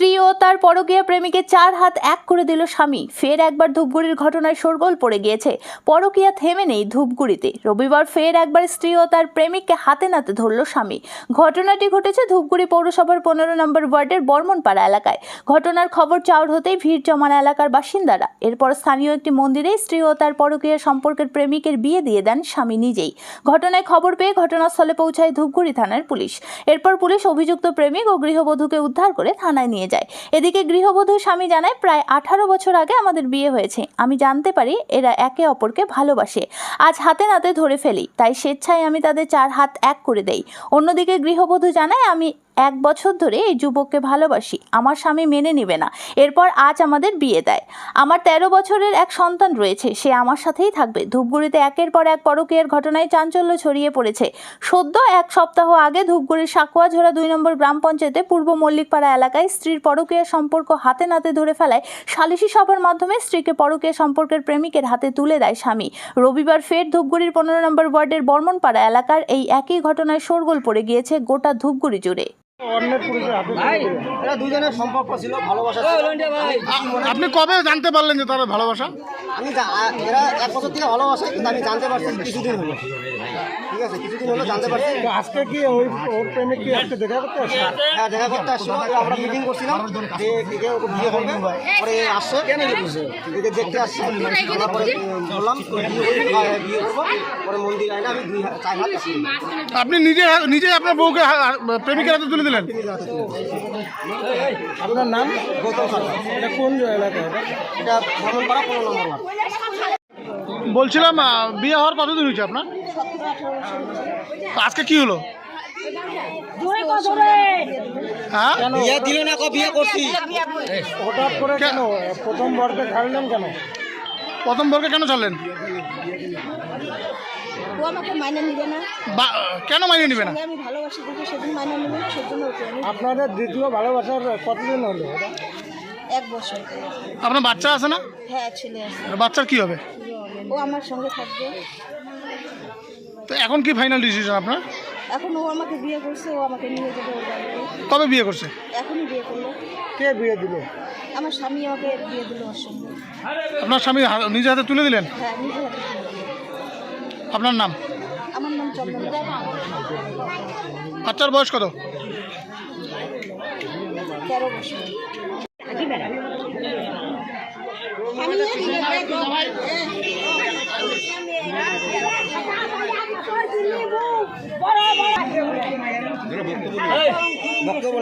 স্ত্রী ও তার পরকীয়া প্রেমিকে চার হাত এক করে দিল স্বামী। ফের একবার ধূপগুড়ির ঘটনায় শোরগোল পড়ে গিয়েছে। পরকীয়া থেমে নেই ধূপগুড়িতে। রবিবার ফের একবার স্ত্রী ও তার প্রেমিককে হাতে নাতে ধরল স্বামী। ঘটনাটি ঘটেছে ধূপগুড়ি পৌরসভার পনেরো নম্বর ওয়ার্ডের বর্মনপাড়া এলাকায়। ঘটনার খবর চাউর হতেই ভিড় জমান এলাকার বাসিন্দারা। এরপর স্থানীয় একটি মন্দিরে স্ত্রী ও তার পরকীয়া সম্পর্কের প্রেমিকের বিয়ে দিয়ে দেন স্বামী নিজেই। ঘটনায় খবর পেয়ে ঘটনাস্থলে পৌঁছায় ধূপগুড়ি থানার পুলিশ। এরপর পুলিশ অভিযুক্ত প্রেমিক ও গৃহবধূকে উদ্ধার করে থানায় নিয়ে যায়। এদিকে গৃহবধূ স্বামী জানায়, প্রায় আঠারো বছর আগে আমাদের বিয়ে হয়েছে। আমি জানতে পারি এরা একে অপরকে ভালোবাসে। আজ হাতে নাতে ধরে ফেলি। তাই স্বেচ্ছায় আমি তাদের চার হাত এক করে দেই। অন্যদিকে গৃহবধূ জানায়, আমি এক বছর ধরে এই যুবককে ভালোবাসি। আমার স্বামী মেনে নেবে না। এরপর আজ আমাদের বিয়ে দেয়। আমার তেরো বছরের এক সন্তান রয়েছে। সে আমার সাথেই থাকবে। ধূপগুড়িতে একের পর এক পরকীয়ার ঘটনায় চাঞ্চল্য ছড়িয়ে পড়েছে। সদ্য এক সপ্তাহ আগে ধূপগুড়ির সাকুয়াঝোড়া দুই নম্বর গ্রাম পঞ্চায়েতে পূর্ব মল্লিকপাড়া এলাকায় স্ত্রীর পরকীয়া সম্পর্ক হাতে নাতে ধরে ফেলায় সালিশি সভার মাধ্যমে স্ত্রীকে পরকীয়া সম্পর্কের প্রেমিকের হাতে তুলে দেয় স্বামী। রবিবার ফের ধূপগুড়ির পনেরো নম্বর ওয়ার্ডের বর্মনপাড়া এলাকার এই একই ঘটনায় শোরগোল পড়ে গিয়েছে গোটা ধূপগুড়ি জুড়ে। অন্যের পুরুষের হাতে তুলে দিলেন। এরা দুজনের সম্পর্ক ছিল ভালোবাসা আপনি কবে জানতে পারলেন যে তারা ভালোবাসা? আমি এরা এক বছর থেকে ভালোবাসা কিন্তু আমি জানতে পারছি কিছুদিন হলো। ঠিক আছে কিছুদিন হলো জানতে পারছি। আজকে কি ওই ওর প্রেমিক কি আজকে দেখা করতে আসছে? হ্যাঁ দেখা করতে আসছিল আমরা মিটিং করছিলাম। যে ওকে বিয়ে হবে পরে একে দেখতে আসছে। পরে বললাম বিয়ে করবি? পরে মন্দির আইনে আমি দুই চার হাত আপনি নিজে নিজে আপনার বউকে প্রেমিকের হাতে তুলে দিলেন? আপনার নাম? গৌতম সরকার। এটা কোন এলাকা এটা? ভ্রমণপাড়া পনেরো নম্বর বলছিলাম বিয়ে হওয়ার কতদিন হয়েছে আপনার? আজকে কি হলো? হ্যাঁ? বিয়ে দিল না কো বিয়ে করছি। হঠাৎ করে কেন? প্রথম বর্গে ছাড়লেন কেন? প্রথম বর্গে কেন ছাড়লেন? ও আমাকে মাইনে নিবে না। বা- কেন মাইনে নিবে না? ওকে আমি ভালোবাসি দেখে সেদিন মাইনে নেবে না সেজন্য ওকে আমি আপনাদের দ্বিতীয় ভালোবাসার কতদিন হলো? এক বছর আপনার বাচ্চা আছে না? হ্যাঁ ছেলে আছে। বাচ্চার কি হবে? ও আমার সঙ্গে থাকবে। তো এখন কি ফাইনাল ডিসিশন আপনার? এখন ও আমাকে বিয়ে করছে ও আমাকে নিয়ে যাবে ওর বাড়িতে কবে বিয়ে করছে? এখনই বিয়ে করল। কে বিয়ে দিল? আমার স্বামী আমাকে বিয়ে দিল ওর সঙ্গে। আপনার স্বামী হা- নিজে হাতে তুলে দিলেন? হ্যাঁ নিজে হাতে তুলে দিল। আপনার নাম? আমার নাম চন্দন বাচ্চার বয়স কত? তেরো বছর। বক্তব্য